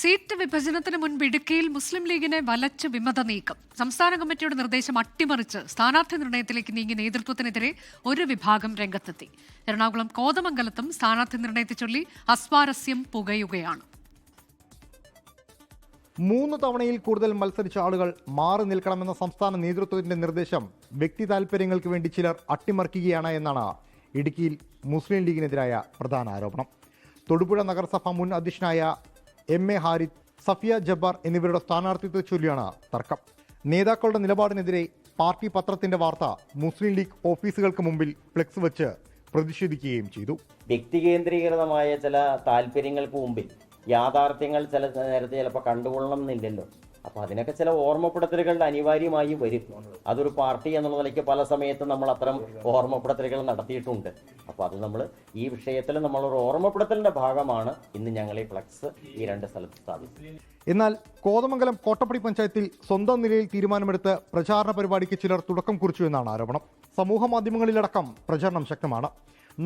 Seat വിഭജനത്തിന് മുൻപ് ഇടുക്കിയിൽ മുസ്ലിം ലീഗിനെ വലച്ച് വിമത നീക്കം. സംസ്ഥാന കമ്മിറ്റിയുടെ നിർദ്ദേശം അട്ടിമറിച്ച് സ്ഥാനാർത്ഥി നിർണയത്തിലേക്ക് നീങ്ങി നേതൃത്വത്തിനെതിരെ ഒരു വിഭാഗം രംഗത്തെത്തി. എറണാകുളം കോതമംഗലത്തും സ്ഥാനാർത്ഥി നിർണയത്തെ ചൊല്ലി അസ്വാരസ്യം പുകയുകയാണ്. മൂന്ന് തവണയിൽ കൂടുതൽ മത്സരിച്ച ആളുകൾ മാറി നിൽക്കണമെന്ന സംസ്ഥാന നേതൃത്വത്തിന്റെ നിർദ്ദേശം വ്യക്തി താൽപര്യങ്ങൾക്ക് വേണ്ടി ചിലർ അട്ടിമറിക്കുകയാണ് എന്നാണ് ഇടുക്കിയിൽ മുസ്ലിം ലീഗിനെതിരായ പ്രധാന ആരോപണം. തൊടുപുഴ നഗരസഭ മുൻ അധ്യക്ഷനായ എം എ ഹാരിത് സഫിയ ജബ്ബാർ എന്നിവരുടെ സ്ഥാനാർത്ഥിത്വ ചൊല്ലിയാണ് തർക്കം. നേതാക്കളുടെ നിലപാടിനെതിരെ പാർട്ടി പത്രത്തിന്റെ വാർത്ത മുസ്ലിം ലീഗ് ഓഫീസുകൾക്ക് മുമ്പിൽ ഫ്ലെക്സ് വെച്ച് പ്രതിഷേധിക്കുകയും ചെയ്തു. വ്യക്തികേന്ദ്രീകൃതമായ ചില താല്പര്യങ്ങൾക്ക് മുമ്പിൽ യാഥാർത്ഥ്യങ്ങൾ ചില നേരത്തെ ചിലപ്പോൾ കണ്ടുകൊള്ളണം എന്നില്ലല്ലോ. അപ്പൊ അതിനൊക്കെ ചില ഓർമ്മപ്പെടുത്തലുകൾ അനിവാര്യമായി വരും. അതൊരു പാർട്ടി എന്നുള്ള നിലയ്ക്ക് പല സമയത്തും നമ്മൾ അത്തരം ഓർമ്മപ്പെടുത്തലുകൾ നടത്തിയിട്ടുണ്ട്. അപ്പൊ അത് നമ്മൾ ഈ വിഷയത്തിൽ നമ്മളൊരു ഓർമ്മപ്പെടുത്തലിന്റെ ഭാഗമാണ് ഇന്ന് ഞങ്ങൾ ഈ ഫ്ലക്സ് ഈ രണ്ട് സ്ഥലത്ത് സ്ഥാപിച്ചത്. എന്നാൽ കോതമംഗലം കോട്ടപ്പടി പഞ്ചായത്തിൽ സ്വന്തം നിലയിൽ തീരുമാനമെടുത്ത് പ്രചാരണ പരിപാടിക്ക് ചിലർ തുടക്കം കുറിച്ചു എന്നാണ് ആരോപണം. സമൂഹ മാധ്യമങ്ങളിലടക്കം പ്രചരണം ശക്തമാണ്.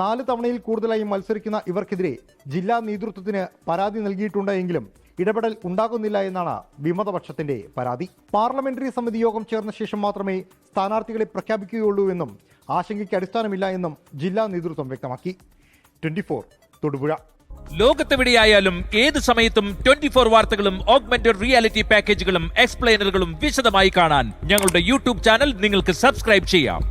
നാല് തവണയിൽ കൂടുതലായി മത്സരിക്കുന്ന ഇവർക്കെതിരെ ജില്ലാ നേതൃത്വത്തിന് പരാതി നൽകിയിട്ടുണ്ട് എങ്കിലും ഇടപെടൽ ഉണ്ടാകുന്നില്ല എന്നാണ് വിമതപക്ഷത്തിന്റെ പരാതി. പാർലമെന്ററി സമിതി യോഗം ചേർന്ന ശേഷം മാത്രമേ സ്ഥാനാർത്ഥികളെ പ്രഖ്യാപിക്കുകയുള്ളൂ എന്നും ആശങ്കയ്ക്ക് അടിസ്ഥാനമില്ല എന്നും ജില്ലാ നേതൃത്വം വ്യക്തമാക്കി. ട്വന്റി തൊടുപുഴ. ലോകത്തെവിടെയായാലും ഏത് സമയത്തും ട്വന്റി ഫോർ വാർത്തകളും ഓഗ്മെന്റഡ് റിയാലിറ്റി പാക്കേജുകളും എക്സ്പ്ലെയിനറുകളും വിശദമായി കാണാൻ ഞങ്ങളുടെ യൂട്യൂബ് ചാനൽ നിങ്ങൾക്ക് സബ്സ്ക്രൈബ് ചെയ്യാം.